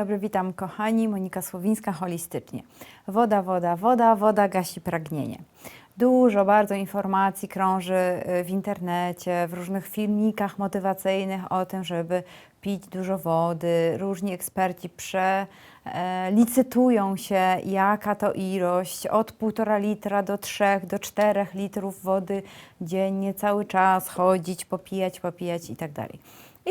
Dobry, witam kochani. Monika Słowińska, holistycznie. Woda, woda, woda, woda gasi pragnienie. Dużo bardzo informacji krąży y, w internecie, w różnych filmikach motywacyjnych o tym, żeby pić dużo wody. Różni eksperci przelicytują się, jaka to ilość, od 1,5 litra do 3 do 4 litrów wody dziennie, cały czas chodzić, popijać, popijać i tak.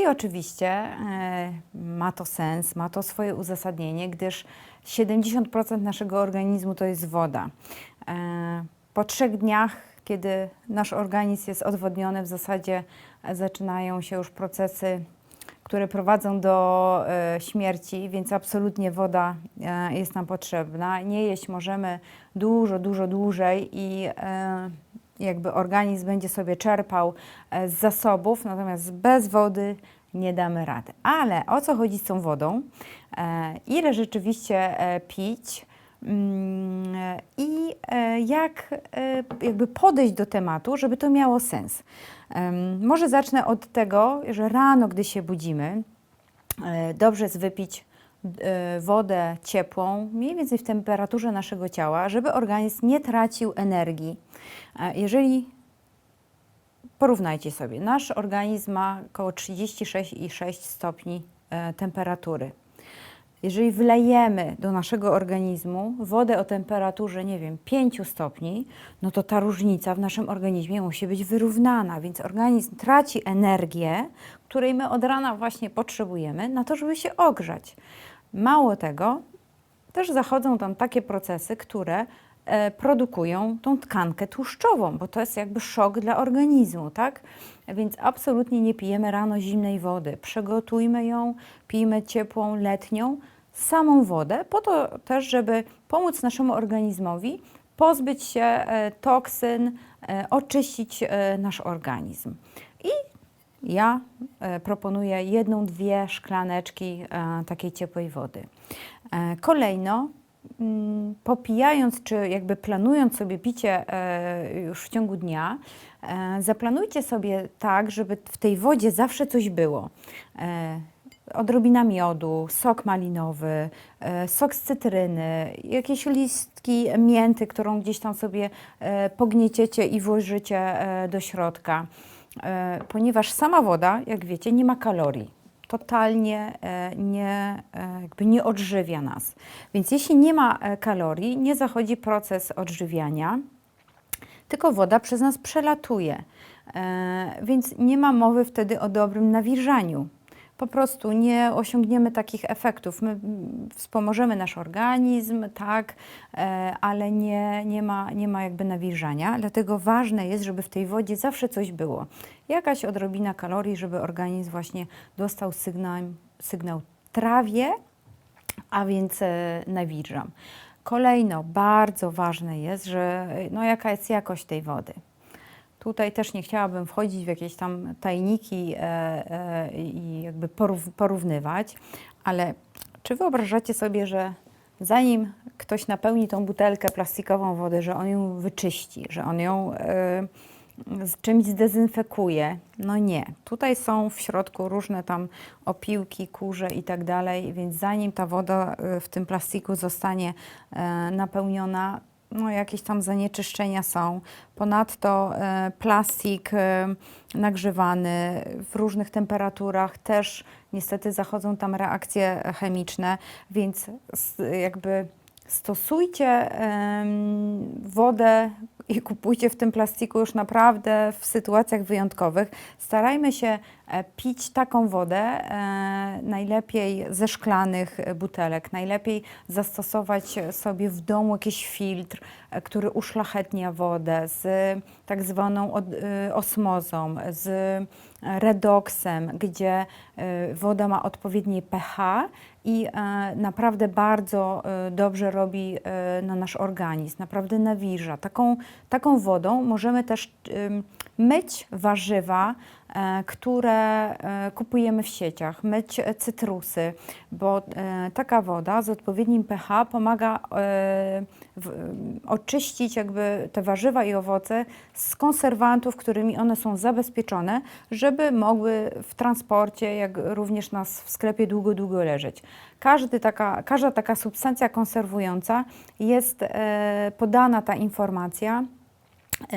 I oczywiście e, ma to sens, ma to swoje uzasadnienie, gdyż 70% naszego organizmu to jest woda. E, po trzech dniach, kiedy nasz organizm jest odwodniony, w zasadzie zaczynają się już procesy, które prowadzą do e, śmierci, więc absolutnie woda jest nam potrzebna. Nie jeść możemy dużo, dużo dłużej i jakby organizm będzie sobie czerpał e, z zasobów, natomiast bez wody nie damy rady. Ale o co chodzi z tą wodą? E, Ile rzeczywiście e, pić? Mm, I jak jakby podejść do tematu, żeby to miało sens. Może zacznę od tego, że rano, gdy się budzimy, dobrze jest wypić wodę ciepłą, mniej więcej w temperaturze naszego ciała, żeby organizm nie tracił energii. E, Jeżeli porównajcie sobie, nasz organizm ma około 36,6 stopni e, temperatury. Jeżeli wlejemy do naszego organizmu wodę o temperaturze, nie wiem, 5 stopni, no to ta różnica w naszym organizmie musi być wyrównana, więc organizm traci energię, której my od rana właśnie potrzebujemy na to, żeby się ogrzać. Mało tego, też zachodzą tam takie procesy, które produkują tą tkankę tłuszczową, bo to jest jakby szok dla organizmu, tak? Więc absolutnie nie pijemy rano zimnej wody. Przygotujmy ją, pijmy ciepłą, letnią, samą wodę, po to też, żeby pomóc naszemu organizmowi pozbyć się e, toksyn, e, oczyścić e, nasz organizm. I ja e, proponuję jedną, dwie szklaneczki e, takiej ciepłej wody. E, Kolejno, popijając czy jakby planując sobie picie e, już w ciągu dnia, e, zaplanujcie sobie tak, żeby w tej wodzie zawsze coś było. E, Odrobina miodu, sok malinowy, sok z cytryny, jakieś listki mięty, którą gdzieś tam sobie pognieciecie i włożycie do środka ponieważ sama woda, jak wiecie, nie ma kalorii. Totalnie e, nie, e, jakby nie odżywia nas. Więc jeśli nie ma e, kalorii, nie zachodzi proces odżywiania, tylko woda przez nas przelatuje. Więc nie ma mowy wtedy o dobrym nawilżaniu. Po prostu nie osiągniemy takich efektów. My mm, wspomożemy nasz organizm, tak, e, ale nie, nie, ma, nie ma jakby nawilżania. Dlatego ważne jest, żeby w tej wodzie zawsze coś było. Jakaś odrobina kalorii, żeby organizm właśnie dostał sygnał, sygnał trawie, a więc e, nawilżam. Kolejno bardzo ważne jest, że e, no, jaka jest jakość tej wody. Tutaj też nie chciałabym wchodzić w jakieś tam tajniki e, e, i jakby porów, porównywać, ale czy wyobrażacie sobie, że zanim ktoś napełni tą butelkę plastikową wody, że on ją wyczyści, że on ją e, z czymś zdezynfekuje? No nie. Tutaj są w środku różne tam opiłki, kurze i tak dalej, więc zanim ta woda w tym plastiku zostanie napełniona, no, jakieś tam zanieczyszczenia są. Ponadto e, plastik e, nagrzewany w różnych temperaturach też niestety zachodzą tam reakcje chemiczne, więc jakby stosujcie wodę i kupujcie w tym plastiku już naprawdę w sytuacjach wyjątkowych. Starajmy się e, pić taką wodę, e, najlepiej ze szklanych e, butelek, najlepiej zastosować sobie w domu jakiś filtr, który uszlachetnia wodę z tak zwaną osmozą, z redoksem, gdzie e, woda ma odpowiednie pH i e, naprawdę bardzo e, dobrze robi na nasz organizm, naprawdę nawilża. Taką, taką wodą możemy też myć warzywa, e, które e, kupujemy w sieciach, myć e, cytrusy, bo taka woda z odpowiednim pH pomaga oczyścić jakby te warzywa i owoce z konserwantów, którymi one są zabezpieczone, żeby mogły w transporcie, jak również nas w sklepie długo, długo leżeć. Każdy taka, każda taka substancja konserwująca jest podana ta informacja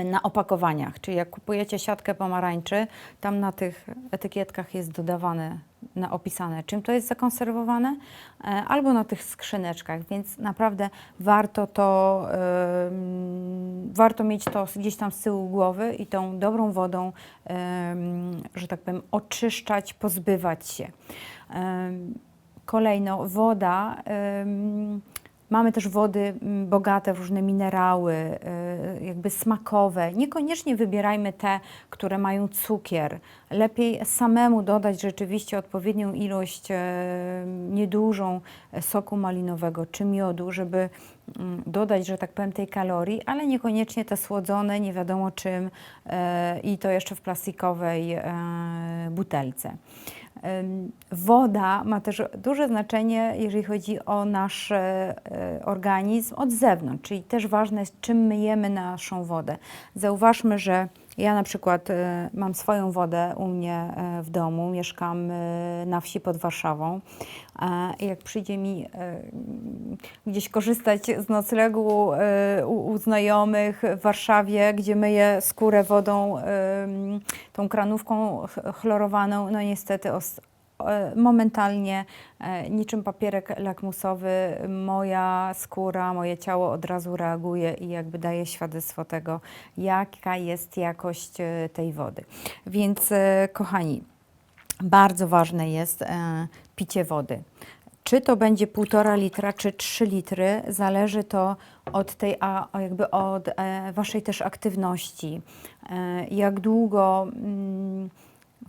na opakowaniach, czyli jak kupujecie siatkę pomarańczy, tam na tych etykietkach jest dodawane, na opisane, czym to jest zakonserwowane, e, albo na tych skrzyneczkach, więc naprawdę warto to, em, warto mieć to gdzieś tam z tyłu głowy i tą dobrą wodą, em, że tak powiem, oczyszczać, pozbywać się. Em, Kolejno woda. em, Mamy też wody bogate w różne minerały, y, jakby smakowe. Niekoniecznie wybierajmy te, które mają cukier. Lepiej samemu dodać rzeczywiście odpowiednią ilość, e, niedużą e, soku malinowego czy miodu, żeby dodać, że tak powiem, tej kalorii, ale niekoniecznie te słodzone, nie wiadomo czym e, i to jeszcze w plastikowej butelce. Woda ma też duże znaczenie, jeżeli chodzi o nasz e, organizm od zewnątrz, czyli też ważne jest, czym myjemy naszą wodę. Zauważmy, że ja na przykład e, mam swoją wodę u mnie e, w domu, mieszkam e, na wsi pod Warszawą. Jak przyjdzie mi gdzieś korzystać z noclegu u, znajomych w Warszawie, gdzie myję skórę wodą, tą kranówką ch- chlorowaną, no niestety momentalnie, e, niczym papierek lakmusowy, moja skóra, moje ciało od razu reaguje i jakby daje świadectwo tego, jaka jest jakość e, tej wody. Więc, e, kochani, bardzo ważne jest picie wody. Czy to będzie półtora litra, czy 3 litry, zależy to od tej, a, jakby od waszej też aktywności. Jak długo mm,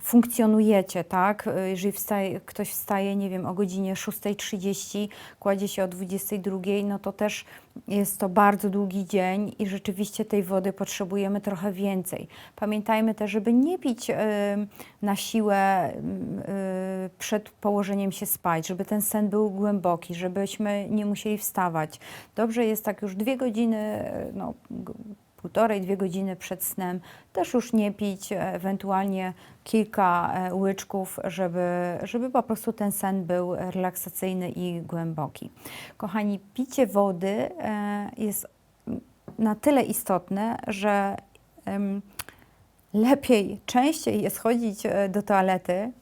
funkcjonujecie, tak? E, Jeżeli wstaje, ktoś wstaje, nie wiem, o godzinie 6.30, kładzie się o 22.00, no to też jest to bardzo długi dzień i rzeczywiście tej wody potrzebujemy trochę więcej. Pamiętajmy też, żeby nie pić e, na siłę m, e, przed położeniem się spać, żeby ten sen był głęboki, żebyśmy nie musieli wstawać. Dobrze jest tak już dwie godziny, e, no, półtorej, dwie godziny przed snem też już nie pić, ewentualnie kilka e, łyczków, żeby, żeby po prostu ten sen był relaksacyjny i głęboki. Kochani, picie wody e, jest na tyle istotne, że lepiej, częściej jest chodzić e, do toalety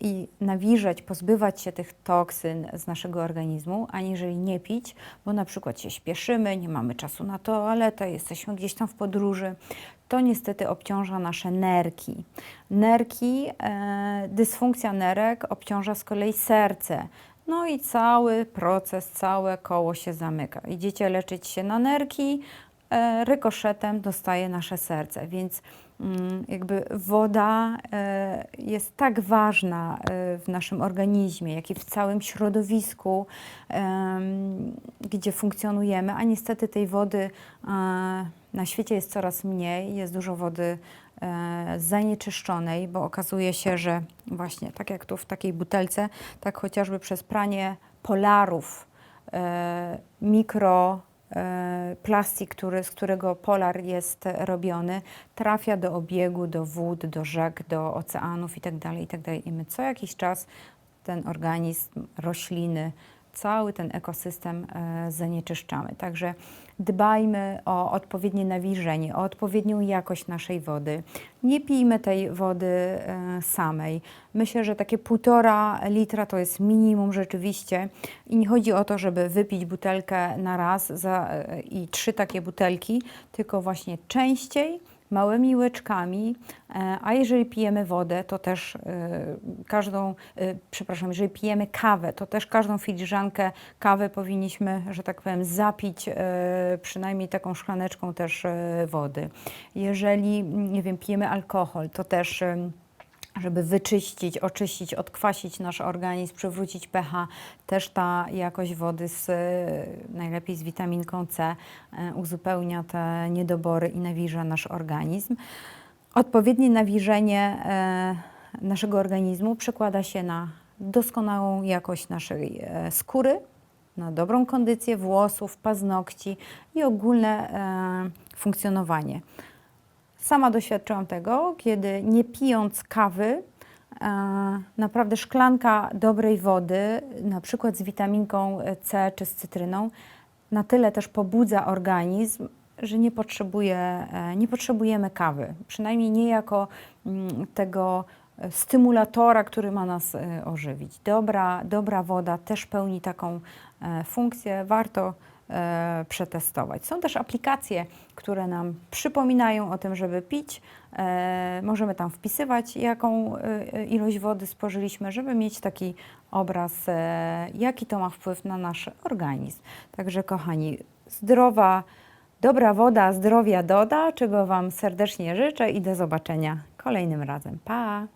i nawilżać, pozbywać się tych toksyn z naszego organizmu, aniżeli nie pić, bo na przykład się śpieszymy, nie mamy czasu na toaletę, jesteśmy gdzieś tam w podróży. To niestety obciąża nasze nerki. Nerki, e, dysfunkcja nerek obciąża z kolei serce. No i cały proces, całe koło się zamyka. Idziecie leczyć się na nerki, e, rykoszetem dostaje nasze serce, więc jakby woda e, jest tak ważna e, w naszym organizmie, jak i w całym środowisku, gdzie funkcjonujemy, a niestety tej wody e, na świecie jest coraz mniej, jest dużo wody zanieczyszczonej, bo okazuje się, że właśnie tak jak tu w takiej butelce, tak chociażby przez pranie polarów, mikro plastik, który, z którego polar jest robiony, trafia do obiegu, do wód, do rzek, do oceanów itd. itd. I my co jakiś czas ten organizm, rośliny, cały ten ekosystem e, zanieczyszczamy. Także dbajmy o odpowiednie nawilżenie, o odpowiednią jakość naszej wody. Nie pijmy tej wody e, samej. Myślę, że takie półtora litra to jest minimum rzeczywiście i nie chodzi o to, żeby wypić butelkę na raz e, i trzy takie butelki, tylko właśnie częściej, małymi łyczkami, e, a jeżeli pijemy wodę, to też e, każdą, e, przepraszam, jeżeli pijemy kawę, to też każdą filiżankę kawy powinniśmy, że tak powiem, zapić przynajmniej taką szklaneczką też wody. Jeżeli, nie wiem, pijemy alkohol, to też żeby wyczyścić, oczyścić, odkwasić nasz organizm, przywrócić pH, też ta jakość wody z, e, najlepiej z witaminką C e, uzupełnia te niedobory i nawilża nasz organizm. Odpowiednie nawilżenie e, naszego organizmu przekłada się na doskonałą jakość naszej skóry, na dobrą kondycję włosów, paznokci i ogólne funkcjonowanie. Sama doświadczyłam tego, kiedy nie pijąc kawy, e, naprawdę szklanka dobrej wody, na przykład z witaminką C czy z cytryną, na tyle też pobudza organizm, że nie, potrzebuje, e, nie potrzebujemy kawy. Przynajmniej nie jako mm, tego e, stymulatora, który ma nas ożywić. Dobra, dobra woda też pełni taką funkcję. Warto przetestować. Są też aplikacje, które nam przypominają o tym, żeby pić. E, możemy tam wpisywać, jaką e, ilość wody spożyliśmy, żeby mieć taki obraz, e, jaki to ma wpływ na nasz organizm. Także, kochani, zdrowa, dobra woda zdrowia doda, czego Wam serdecznie życzę i do zobaczenia kolejnym razem. Pa!